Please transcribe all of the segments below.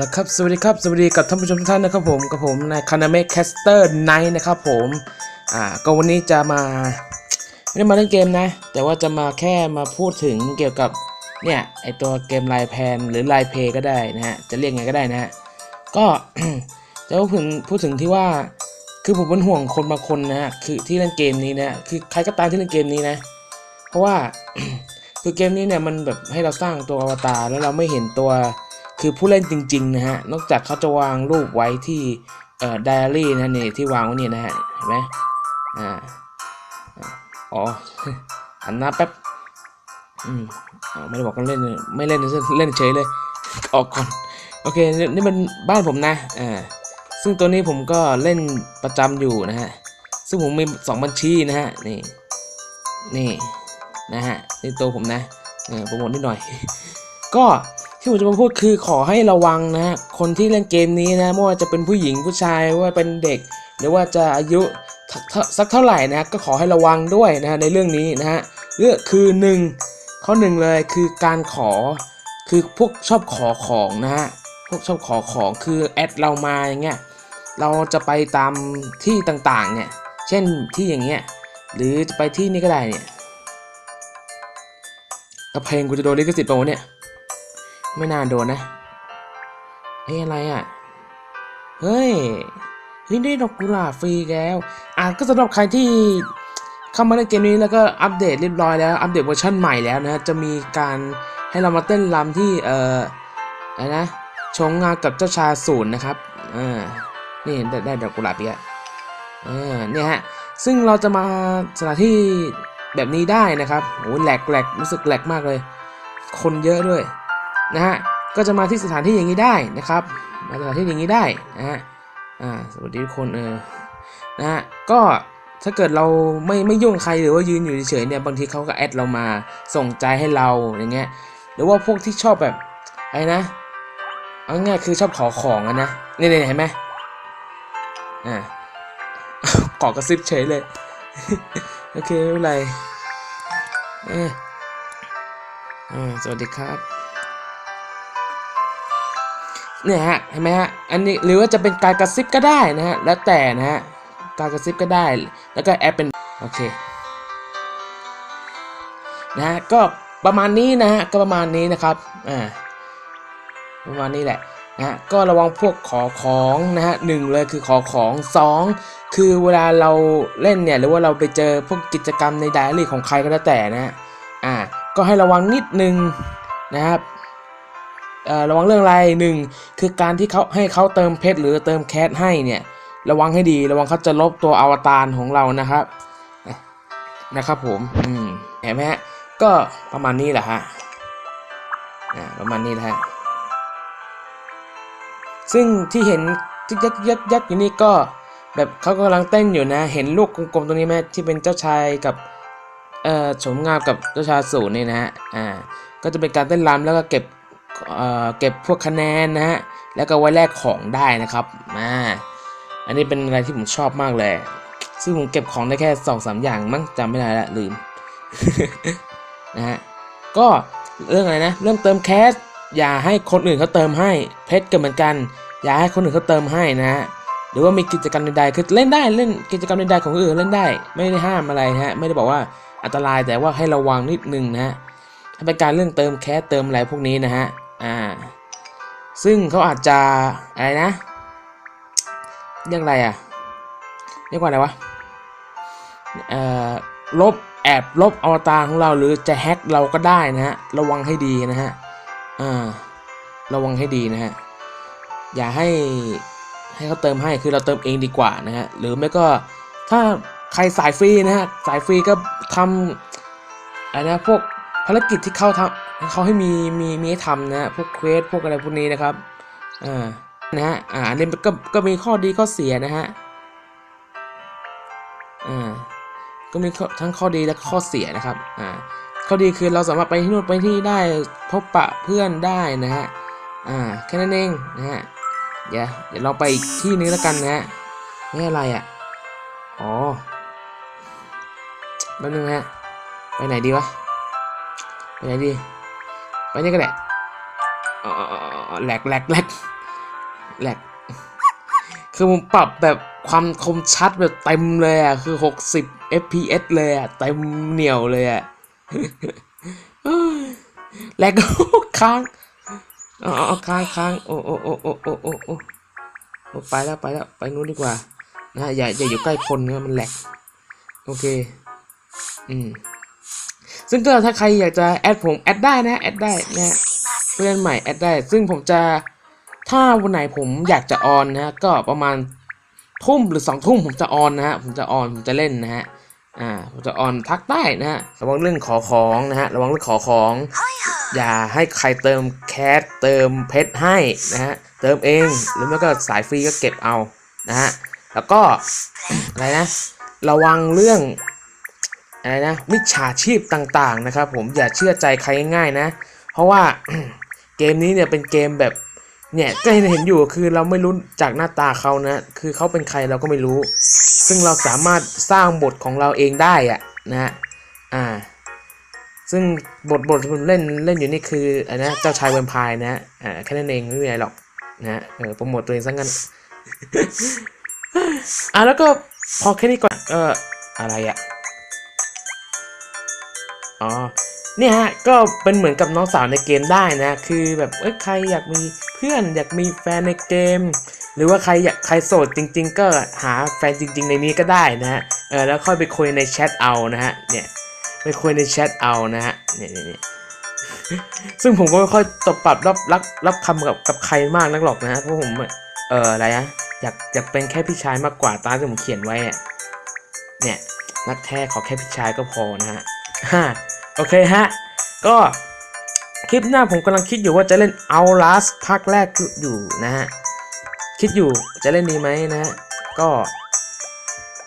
ละครับสวัสดีครับสวัสดีกับท่านผู้ชมทุกท่านนะครับผมกับผมนายคานาเมะแคสเตอร์ไนท์นะครับผมอ่าก็วันนี้จะมาไม่ได้มาเล่นเกมนะ แต่ว่าจะมาแค่มาพูดถึงเกี่ยวกับเนี่ยไอตัวเกมไลน์แพนหรือไลน์เพย์ก็ได้นะฮะจะเรียกไงก็ได้นะฮะก็จะพูดถึงพูดถึงที่ว่าคือผมเป็นห่วงคนบางคนนะฮะคือที่เล่นเกมนี้นะคือใครก็ตามที่เล่นเกมนี้นะ เพราะว่าคือเกมนี้เนี่ยมันแบบให้เราสร้างตัวอวตารแล้วเราไม่เห็นตัว คือผู้เล่นจริงๆนะฮะ นอกจากเขาจะวางรูปไว้ที่เอ่อไดอารี่นะนี่ที่วางไว้เนี่ยนะฮะ เห็นไหมอ่า อ๋อหันหน้าแป๊บ อืมไม่ได้บอกกันเล่น ไม่เล่นเล่นเฉยเลย ออกก่อน โอเค นี่นี่เป็นบ้านผมนะ อ่า ซึ่งตัวนี้ผมก็เล่นประจำอยู่นะฮะ ซึ่งผมมีสองบัญชีนะฮะ นี่ นี่ นะฮะ นี่ตัวผมนะ เออโปรโมทนิดหน่อย ก็ ที่ผมจะมาพูดคือขอให้ระวังนะ คนที่เล่นเกมนี้นะไม่ว่าจะเป็นผู้หญิงผู้ชายว่าเป็นเด็ก หรือว่าจะอายุสักเท่าไหร่นะก็ขอให้ระวังด้วยนะในเรื่องนี้นะฮะเรื่องคือหนึ่งข้อหนึ่งเลยคือการขอคือพวกชอบขอของนะฮะพวกชอบขอของคือแอดเรามาอย่างเงี้ยเราจะไปตามที่ต่างๆเนี่ยเช่นที่อย่างเงี้ยหรือจะไปที่นี่ก็ได้เนี่ยกระเพลงกูจะโดนลิขสิทธิ์ป่าวะเนี่ย ไม่น่าโดนนะเฮ้อะไรอะ เฮ้ยเฮ้ยได้ดอกกุหลาบฟรีแล้ว อะก็สำหรับใครที่เข้ามาในเกมนี้แล้วก็อัปเดตเรียบร้อยแล้วอัปเดตเวอร์ชันใหม่แล้วนะจะมีการให้เรามาเต้นรำที่เอ่ออะไรนะชงงานกับเจ้าชาศูนย์นะครับอ่านี่ได้ได้ดอกกุหลาบเปียะอ่าเนี่ยฮะซึ่งเราจะมาสถานที่แบบนี้ได้นะครับโอ้แหลกแหลกรู้สึกแหลกมากเลย คนเยอะด้วย นะฮะก็จะมาที่สถานที่อย่างนี้ได้นะครับมาสถานที่อย่างนี้ได้นะฮะอ่าสวัสดีทุกคนเออนะฮะก็ถ้าเกิดเราไม่ไม่ยุ่งใครหรือว่ายืนอยู่เฉยๆเนี่ยบางทีเขาก็แอดเรามาส่งใจให้เราอย่างเงี้ยหรือว่าพวกที่ชอบแบบไอะไรนะเอาง่ายคือชอบขอของอะนะนี่ๆเห็นไหมอ่าขอกระซิบเฉยเลยโอเคไม่เป็นไรเอออ่าสวัสดีครับ เนี่ยฮะเห็นไหมฮะอันนี้หรือว่าจะเป็นการกระซิบก็ได้นะฮะแล้วแต่นะฮะการกระซิบก็ได้ แล้วก็แอปเป็นโอเคนะฮะก็ประมาณนี้นะฮะก็ประมาณนี้นะครับอ่าประมาณนี้แหละนะฮะก็ระวังพวกขอของนะฮะหนึ่งเลยคือขอของสองคือเวลาเราเล่นเนี่ยหรือว่าเราไปเจอพวกกิจกรรมในไดอารี่ของใครก็แล้วแต่นะฮะอ่าก็ให้ระวังนิดนึงนะครับ ระวังเรื่องอะไรหนึ่งคือการที่เขาให้เขาเติมเพชรหรือเติมแคสให้เนี่ยระวังให้ดีระวังเขาจะลบตัวอวตารของเรานะครับนะครับผมอืมเห็นไหมฮะก็ประมาณนี้แหละฮะอ่าประมาณนี้แหละฮะซึ่งที่เห็นยักยักยักอยู่นี่ก็แบบเขากำลังเต้นอยู่นะ เห็นลูกกลมๆตรงนี้ไหมที่เป็นเจ้าชายกับเอ่อโฉมงามกับเจ้าชายสูนี่นะฮะอ่าก็จะเป็นการเต้นรำแล้วก็เก็บ เก็บพวกคะแนนนะฮะ แล้วก็ไว้แลกของได้นะครับอ่าอันนี้เป็นอะไรที่ผมชอบมากเลย ซึ่งผมเก็บของได้แค่สองสามอย่างมั้งจำไม่ได้ละลืมนะฮะ ก็เรื่องอะไรนะ เรื่องเติมแคส อย่าให้คนอื่นเขาเติมให้ เพชรก็เหมือนกัน อย่าให้คนอื่นเขาเติมให้นะฮะ หรือว่ามีกิจกรรมใดๆ คือเล่นได้เล่นกิจกรรมใดๆของคนอื่นเล่นได้ ไม่ได้ห้ามอะไรนะฮะ ไม่ได้บอกว่าอันตรายแต่ว่าให้ระวังนิดนึงนะฮะเป็นการเรื่องเติมแคสเติมอะไรพวกนี้นะฮะ อ่า ซึ่งเขาอาจจะอะไรนะเรียกอะไรอะเรียกว่าอะไรวะเอ่อลบแอบลบอวตารของเราหรือจะแฮ็กเราก็ได้นะฮะระวังให้ดีนะฮะอ่าระวังให้ดีนะฮะอย่าให้ให้เขาเติมให้คือเราเติมเองดีกว่านะฮะหรือไม่ก็ถ้าใครสายฟรีนะฮะสายฟรีก็ทำอะไรนะพวกภารกิจที่เขาทำ เขาให้มีมีมีทำนะพวกเควสพวกอะไรพวกนี้นะครับอ่านะฮะอ่าอันนี้ก็ก็มีข้อดีข้อเสียนะฮะอ่าก็มีทั้งข้อดีและข้อเสียนะครับอ่าข้อดีคือเราสามารถไปที่นู่นไปที่ได้พบปะเพื่อนได้นะฮะอ่าแค่นั้นเองนะฮะเดี๋ยวเดี๋ยวเราไปอีกที่นึงแล้วกันนะฮะนี่อะไรอะอ๋อแป๊บนึงฮะไปไหนดีวะไปไหนดี ไปนี่ก็แหละแหลกแหลกแหลกแหลกคือผมปรับแบบความคมชัดแบบเต็มเลยอะ คือ 60 fps เลยอะ เต็มเหนียวเลยอะแหลกค้างอ๋อค้างค้างโอ้โอ้โอ้โอ้โอ้โอ้โอ้ไปแล้วไปแล้วไปนู้นดีกว่านะอย่าอย่าอยู่ใกล้คนนะมันแหลก โอเค อืม ซึ่งก็ถ้าใครอยากจะแอดผมแอดได้นะแอดได้นะเพื่อนใหม่แอดได้ ซึ่งผมจะถ้าวันไหนผมอยากจะออนนะฮะก็ประมาณทุ่มหรือสองทุ่มผมจะออนนะฮะผมจะออนผมจะเล่นนะฮะอ่าผมจะออนทักได้นะฮะระวังเรื่องขอของนะฮะระวังเรื่องขอของ อย่าให้ใครเติมแคสเติมเพชรให้นะฮะเติมเองหรือไม่ก็สายฟรีก็เก็บเอานะฮะแล้วก็อะไรนะ ระวังเรื่อง อะไรนะมิจฉาชีพต่างๆนะครับ ผมอย่าเชื่อใจใครง่ายๆนะ เพราะว่าเกมนี้เนี่ยเป็นเกมแบบเนี่ยก็เห็นเห็นอยู่คือเราไม่รู้จากหน้าตาเขานะ คือเขาเป็นใครเราก็ไม่รู้ ซึ่งเราสามารถสร้างบทของเราเองได้อะนะอ่า ซึ่งบทบทที่ผมเล่นเล่นอยู่นี่คืออะไรนะเจ้าชายแวมไพร์นะฮะอ่าแค่นั้นเองไม่มีอะไรหรอกนะเออโปรโมทตัวเองซะงั้นอะแล้วก็พอแค่นี้ก่อนเอออะไรอะ อ๋อเนี่ยฮะก็เป็นเหมือนกับน้องสาวในเกมได้นะ คือแบบเอ้ยใครอยากมีเพื่อนอยากมีแฟนในเกม หรือว่าใครอยากใครโสดจริง ๆ ก็หาแฟนจริง ๆ ในนี้ก็ได้นะฮะเออแล้วค่อยไปคุยในแชทเอานะฮะเนี่ยไปคุยในแชทเอานะฮะเนี่ยเนี่ยซึ่งผมก็ไม่ค่อยตบปรับรับรับรับคำกับกับใครมากนักหรอกนะฮะเพราะผมเอออะไรนะอยากอยากเป็นแค่พี่ชายมากกว่าตามที่ผมเขียนไว้อะเนี่ยนักแท้ขอแค่พี่ชายก็พอนะฮะ ฮ่าโอเคฮะ ก็คลิปหน้าผมกำลังคิดอยู่ว่าจะเล่น Outlast ภาคแรกอยู่นะฮะ คิดอยู่จะเล่นดีไหมนะฮะ ก็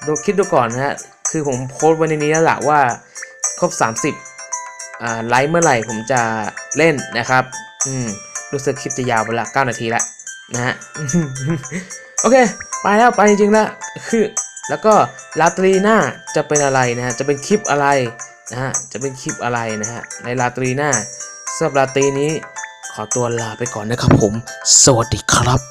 ดูคิดดูก่อนนะฮะ คือผมโพสต์ว้ในนี้แล้วละว่าครบ 30อ่าไลค์เมื่อไหร่ผมจะเล่นนะครับ อืม รู้สึกคลิปจะยาวไปละ9นาทีละนะฮะ โอเค ไปแล้วไปจริงๆแล้วคือ แล้วก็ลาตรีหน้าจะเป็นอะไรนะฮะ จะเป็นคลิปอะไร นะฮะจะเป็นคลิปอะไรนะฮะในลาตรีหน้าสำหรับลาตรีนี้ขอตัวลาไปก่อนนะครับผม สวัสดีครับ